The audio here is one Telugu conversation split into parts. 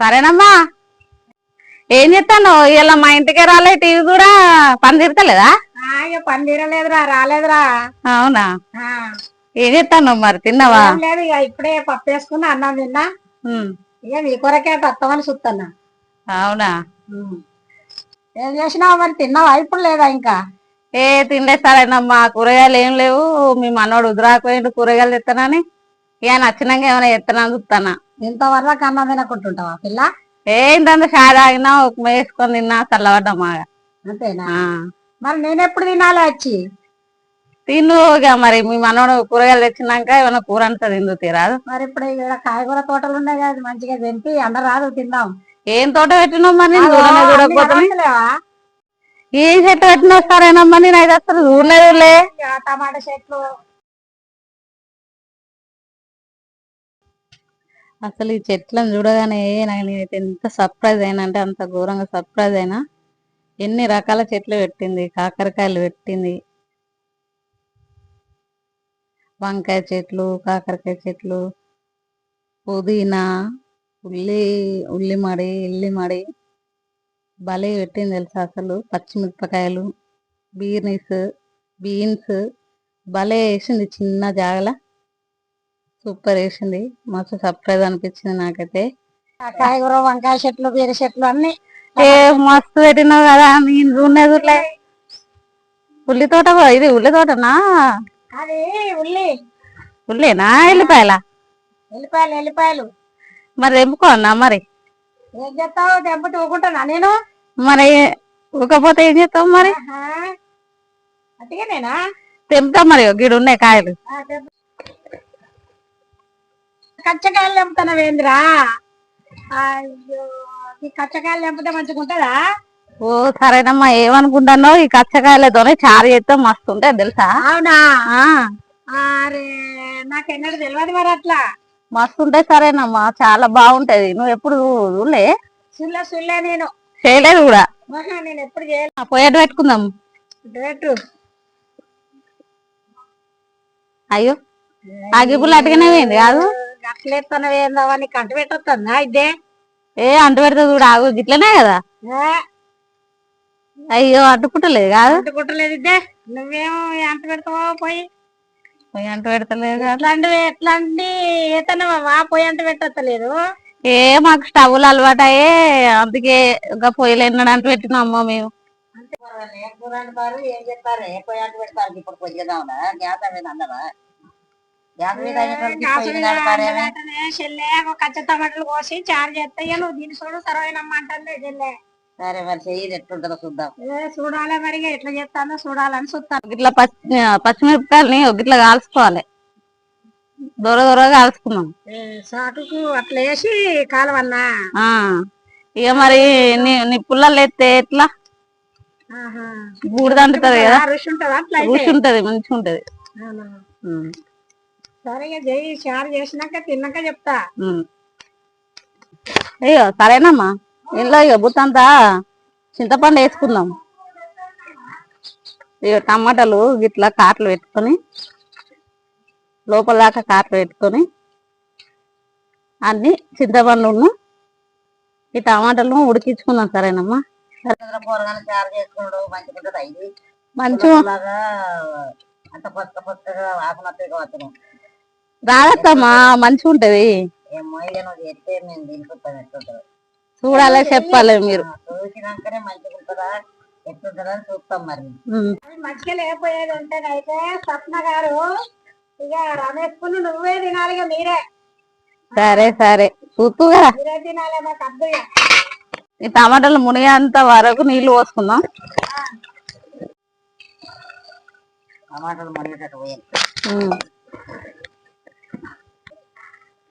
సరేనమ్మా. ఏం చెప్తాను ఇలా మా ఇంటికి రాలే టీవీ కూడా పని తీరుతలేదా? ఇక పని తీరలేదురా రాలేదురా. అవునా? ఏం చెప్తాను మరి? తిన్నావా? లేదు ఇక ఇప్పుడే పప్పు వేసుకుని అన్నం తిన్నా. ఇక నీ కొరకే తత్తమని చూస్తున్నా అవునా? ఏం చేసినావు మరి? తిన్నావా? ఇప్పుడు లేదా ఇంకా? ఏ తినలే సరేనమ్మా. కూరగాయలు ఏం లేవు. మీ మనోడు ఉదరాకపోయిండు కూరగాయలు తెస్తానని ఇక నచ్చినాక ఏమైనా చెప్తానని చూస్తానా ఇంతవరకు అన్నం తినకుంటుంటావా పిల్ల? ఏ ఇంత షాయ్ తాగినా ఉప్మా వేసుకొని తిన్నా చల్లబడ్డమ్మా అంతేనా? ఆ. మరి నేను ఎప్పుడు తినాలి వచ్చి తిను మరి మీ మనోడు కూరగాయలు తెచ్చినాక ఏమైనా కూర అంతా తిందు తీరాదు మరి ఇప్పుడు ఇక్కడ కాయగూర తోటలు ఉన్నాయి కదా మంచిగా తెంపి అందరాదు తిందాం. ఏం తోట పెట్టినావు మరి చూడనే చూడకపోతే? ఏం చెట్టు పెట్టినావు సరేనమ్మా నేను? అయితే అసలు చూడలేదులే ఇక టమాటా చెట్లు అసలు ఈ చెట్లను చూడగానే నాకు నేనైతే ఎంత సర్ప్రైజ్ అయినా అంటే అంత ఘోరంగా సర్ప్రైజ్ అయినా ఎన్ని రకాల చెట్లు పెట్టింది కాకరకాయలు పెట్టింది. వంకాయ చెట్లు కాకరకాయ చెట్లు పుదీనా ఉల్లి ఉల్లి మడి ఇల్లి మడి భలే పెట్టింది తెలుసా అసలు. పచ్చిమిరపకాయలు బీర్నీస్ బీన్స్ భలే వేసింది చిన్న జాగల. సూపర్ వేసింది. మస్తు సర్ప్రైజ్ అనిపించింది నాకైతే. కాయగూర వంకాయ చెట్లు బీర చెట్లు అన్ని. ఏ మస్తు పెట్టినావు కదా నేను చూడలేదులే ఉల్లి తోట ఇది ఉల్లి తోటనా? అది ఉల్లి. ఉల్లేనా? ఎల్లిపాయల? ఎల్లిపాయలు ఎల్లిపాయలు. మరి తెంపుకోన్నా మరి? ఏం చేస్తావు? దెబ్బ తూకుంటున్నా నేను? మరి ఊకపోతే ఏం చేస్తావు మరి. అట్టిగానేనా? తెంపుతా మరి గిడు ఉన్నాయి కాయలు. కచ్చకాయలు తెంపుతున్నావేంద్రా అయ్యో ఈ కచ్చకాయలు తెంపితే మంచిగా ఉంటుందా ఓ సరేనమ్మా ఏమనుకుంటున్నావు? ఈ కచ్చకాయలతోనే చారు చేస్తే మస్తు ఉంటాయి తెలుసా? అవునా? ఆ. అరే నాకెన్నడూ తెలియదు మరి అట్లా. మస్తు ఉంటాయి సరేనమ్మా చాలా బాగుంటది. నువ్వు ఎప్పుడు చూడలే? సుల్లే సుల్లే నేను. చేయలేదు కూడా. నేను ఎప్పుడు చేయలేదు ఆ, పోయేట్టు పెట్టుకుందాం. రేటు అయ్యో అగ్గిపుల్ల అటుగానే పోయింది కాదు? అట్లేస్తున్నావేందో అని కంట పెట్టొస్తుందా ఇదే ఏ అంటు పెడితే చూడు ఆగు గిట్లనే కదా? ఏ, అయ్యో అడ్డుకుంటలేదు కాదు? అంటుకుంటలేదు ఇదే నువ్వేమో అంట పెడతావో పోయి? పోయి అంటు పెడతలేదు కాదు. ఎట్లాంటివి ఎట్లాంటి ఏతనవా పోయి అంట పెట్టలేదు ఏ మాకు స్టవ్లు అలవాటు అయ్యే అందుకే ఇంకా పొయ్యిలు ఎన్నడూ అంటు పెట్టినాం అమ్మ మేము. ఏం చెప్తారు ఏ పోయి అంట పెడతారు? ఇప్పుడు పొయ్యిదామా గ్యాస్ మీద అందరా చెల్లె ఒక కచ్చ టమాటాలు కోసి చారు చేస్తే ఇక నువ్వు దీని చూడు సరవైనమ్మ అంటే చెల్లె. సరే మరి చెయ్యి ఎట్లుంటుందో చూద్దాం. ఏ చూడాలి మరి ఇక ఎట్లా చేస్తానో చూడాలని చూస్తాను ఇట్లా పచ్చి పచ్చిమిరపకాయలని గిట్లా కాల్చుకోవాలి. దొర దొరగా కాల్చుకున్నాం సాటుకు అట్లా వేసి కాలవన్నా ఆ ఇక మరి నీ పుల్లలు ఎత్తే ఎట్లా? బూడిద అంటుతుంది కదా. రుచి ఉంటుందా? మంచిగా ఉంటది సరే చెయ్యి చారు చేసినాక తిన్నాక చెప్తా. అయ్యో సరేనమ్మా. ఇంట్లో ఇక బుత్తంతా చింతపండు వేసుకుందాం. ఇక టమాటాలు గిట్లా కాట్లు పెట్టుకొని లోపల దాకా కాట్లు పెట్టుకొని అన్ని చింతపండును ఈ టమాటాలను ఉడికించుకుందాం సరేనమ్మా. మంచిగా అంత కొత్త కొత్తగా వస్తున్నాం రాదత్తమ్మా మంచిగా ఉంటది చూడాలి చెప్పాలి మీరు. చూస్తాం మరి. మంచిగా లేకపోయేది ఉంటే అయితే స్వప్న గారు ఇక రమేష్ పుల్లు నువ్వే తినాలి మీరే. సరే సరే. చూస్తూ కదా. మీరే తినాలి మాకు. ఈ టమాటాలు మునిగేంత వరకు నీళ్ళు పోసుకుందాం. టమాటాలు. ఉమ్,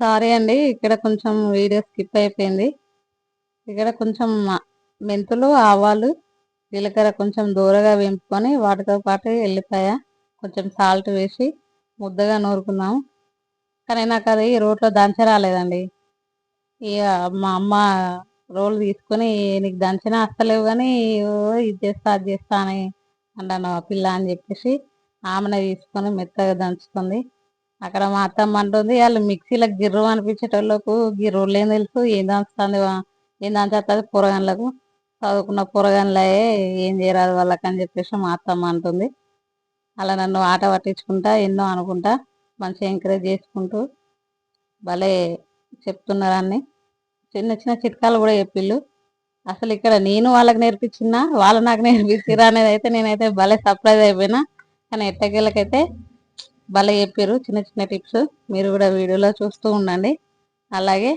సారీ అండి ఇక్కడ కొంచెం వీడియో స్కిప్ అయిపోయింది. ఇక్కడ కొంచెం మెంతులు ఆవాలు జీలకర్ర కొంచెం దూరగా వేంపుకొని వాటితో పాటు ఎల్లిపాయ కొంచెం సాల్ట్ వేసి ముద్దగా నూరుకున్నాం. కానీ నాకు అది రోట్లో దంచ రాలేదండి. ఇక మా అమ్మ రోల్ తీసుకొని నీకు దంచిన అస్తలేవు కానీ ఓ ఇది చేస్తా అది చేస్తా అని అన్నాను పిల్ల అని చెప్పేసి ఆమెనే తీసుకొని మెత్తగా దంచుకుంది అక్కడ మా అత్తమ్మ అంటుంది వాళ్ళు మిక్సీలో గిర్రు అనిపించేటోళ్ళకు ఈ లేని ఏం తెలుసు ఏం దంచుతుంది ఏం దంచేస్తుంది కూరగాయలకు? చదువుకున్న కూరగాయలే ఏం చేయరాదు వాళ్ళకి అని చెప్పేసి మా అత్తమ్మ అంటుంది. అలా నన్ను ఆట పట్టించుకుంటా ఎన్నో అనుకుంటా మంచిగా ఎంకరేజ్ చేసుకుంటూ భలే చెప్తున్నారని చిన్న చిన్న చిట్కాలు కూడా చెప్పిళ్ళు. అసలు ఇక్కడ నేను వాళ్ళకి నేర్పించినా వాళ్ళు నాకు నేర్పించిరా అనేది అయితే నేనైతే భలే సర్ప్రైజ్ అయిపోయినా. కానీ ఎట్టకేళ్ళకైతే భలే చెప్పారు చిన్న చిన్న టిప్స్ మీరు కూడా వీడియోలో చూస్తూ ఉండండి. అలాగే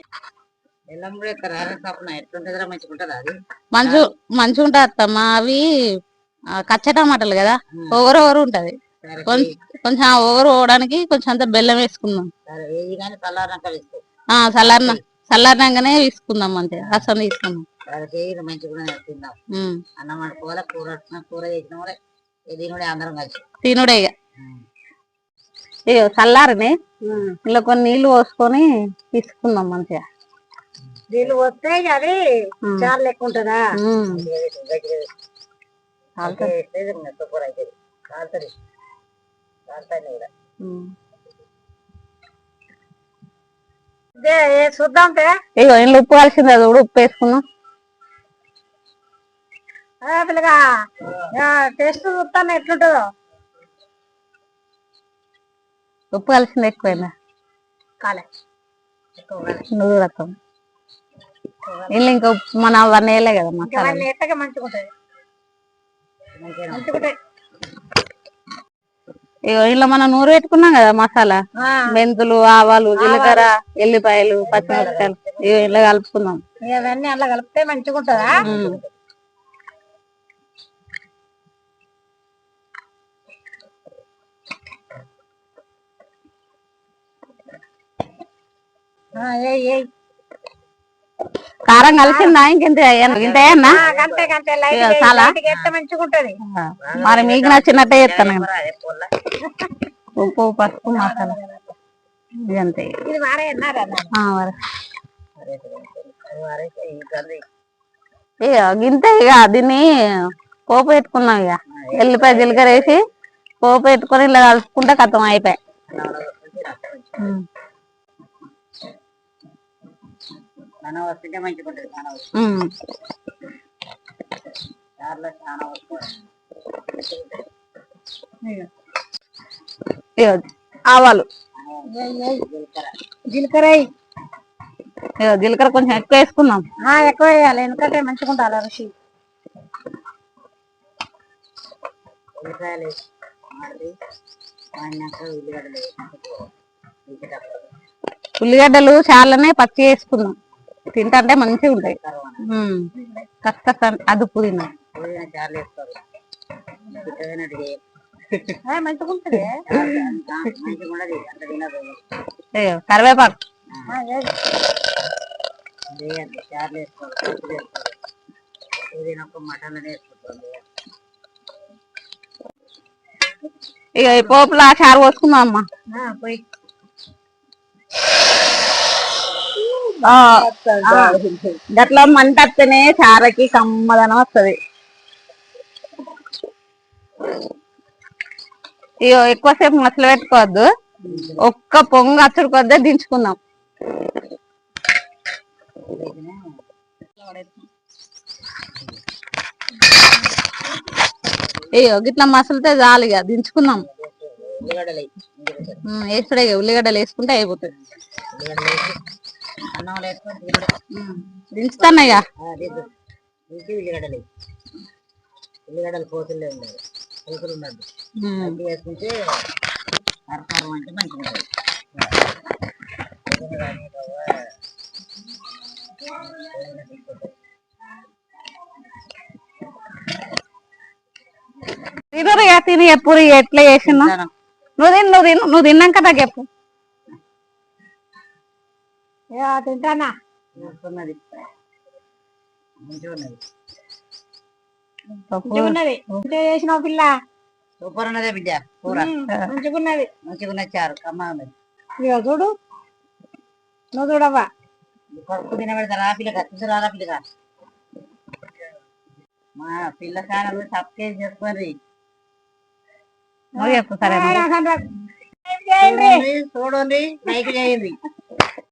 మంచు మంచిగా ఉంటుంది అత్తమ్మ అవి కచ్చ టమాటాలు కదా? ఓవర్ ఓవర్ ఉంటది. కొంచెం ఓవర్ పోవడానికి కొంచెం అంత బెల్లం వేసుకుందాం. చల్లారిన చల్లారినాకనే తీసుకుందాం మంచిగా రసం తీసుకుందాం. తినుడే ఇగో చల్లారని ఇలా కొన్ని నీళ్ళు పోసుకొని తీసుకుందాం మంచిగా. నీళ్ళు వస్తే అది. చారు లెక్క ఉంటుందా? చూద్దాం తే. ఇగో ఇంట్లో ఉప్పు కలిసింది అది కూడా ఉప్పు వేసుకుందాం. ఆ పిల్లగా టేస్ట్ చూస్తాను ఎట్లుంటుందో. ఉప్పు కలిసింది ఎక్కువైందా కాలే నువ్వు రకం. ఇల్లు ఇంకా ఉప్పు మన అవన్నీ వేయలే కదా మసాలా వాళ్ళు ఇలా మనం నూరు పెట్టుకున్నాం కదా మసాలా. మెంతులు ఆవాలు జీలకర్ర ఎల్లిపాయలు పచ్చిమిరపకాయలు. ఇవి ఇలా కలుపుకుందాం ఇవన్నీ అలా కలిపితే మంచిగా ఉంటుందా కారం కలిసిందా? ఇంకెంత చాలా? మరి మీకు నచ్చినట్టే పొల్ల ఉప్పు పసుపు మసాలా. ఇదంతే ఇక గింతే ఇక దీన్ని పోపు పెట్టుకున్నాం ఇక ఎల్లిపాయ జీలకర్ర వేసి పోపు పెట్టుకొని ఇలా కలుపుకుంటే కథం అయిపోయి మన వస్తుంటే మంచిగా ఉంటుంది చాలా ఇగో ఆవాలు. జీలకర్ర. జీలకర్ర కొంచెం ఎక్కువ వేసుకుందాం. ఆ, ఎక్కువ వేయాలి ఎందుకంటే మంచిగా ఉండాలి రుచి. ఉల్లిపాయలు ఉల్లిగడ్డలు చాలానే పచ్చి వేసుకుందాం. తింటే మంచిగా ఉంటాయి. కష్ట అదుపు తిన్నా కరివేపాకు. ఇక పోపులో చారు పోసుకుందాం అమ్మ. ఆ, పోయి. గట్ల మంట వస్తేనే చారకి కమ్మదనం వస్తుంది. ఇగో ఎక్కువసేపు మసలు పెట్టుకోవద్దు. ఒక్క పొంగు అచ్చుడు కొద్దే దించుకుందాం. ఇగో గిట్ల మసలితే చాలు ఇక దించుకుందాం. వేసుడే ఉల్లిగడ్డలు వేసుకుంటే అయిపోతుంది. ఉల్లిగడ్డలు వేసి అన్నం వేసుకొని ఉల్లిగడ్డ ఉమ్, దించుతాను ఇక దిద్దు ఇంటి ఉల్లిగడ్డలు. ఉల్లిగడ్డలు కోతుల్లో ఉండాలి. కోతులు ఉండద్దు ఉమ్. అడ్డు వేసుకుంటే కరకారం అంటే మంచిగా ఉంటుంది తిని ఎప్పుడు ఎట్లా చేసినా? నువ్వు తిను నువ్వు తిను. నువ్వు తిన్నాక నాకు చెప్పు. తింటానా? ఉన్నది పప్పు మంచిగున్నది. పిల్ల. సూపర్ ఉన్నదే బిడ్డ కూర. ఉమ్, మంచిగున్నది. మంచిగా ఉన్నది చారు కమ్మ ఉన్నది. ఇక చూడు. నువ్వు చూడవ్వా? కొడుకు తినబెడతారా పిల్లగా తీసుకురారా పిల్లగా మా పిల్ల కాలంలో సబ్స్క్రైబ్ చేసుకోండి చూడండి చూడండి లైక్ చేయండి.